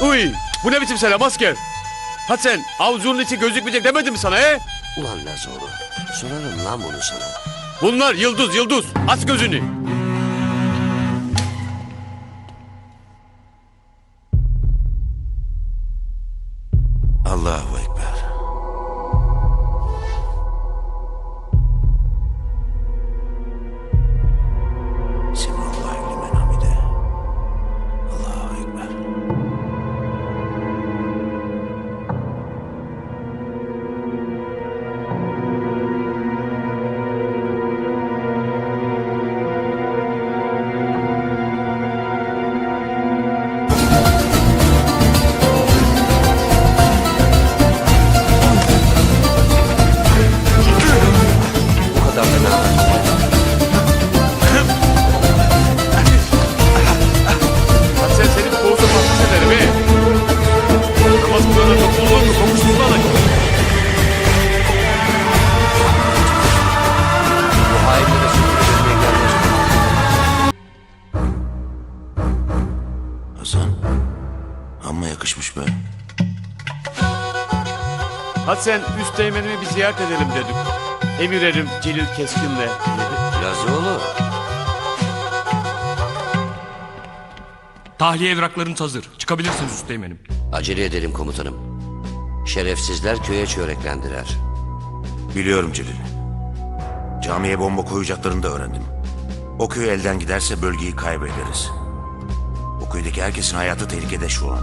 Uy bu ne biçim selam asker? Hadi sen avcunun içi gözükmeyecek demedim mi sana he? Ulan Lazoğlu. Sorarım lan bunu sana. Bunlar yıldız yıldız. Aç gözünü. Allahu Ekber. Hasan. Amma yakışmış be. Hadi sen üst teğmenimi bir ziyaret edelim dedik. Emir erim Celil Keskin'le. Lazoğlu. Tahliye evraklarınız hazır. Çıkabilirsiniz üsteğmenim. Acele edelim komutanım. Şerefsizler köye çöreklendiler. Biliyorum Celil. Camiye bomba koyacaklarını da öğrendim. O köy elden giderse bölgeyi kaybederiz. O köydeki herkesin hayatı tehlikede şu an.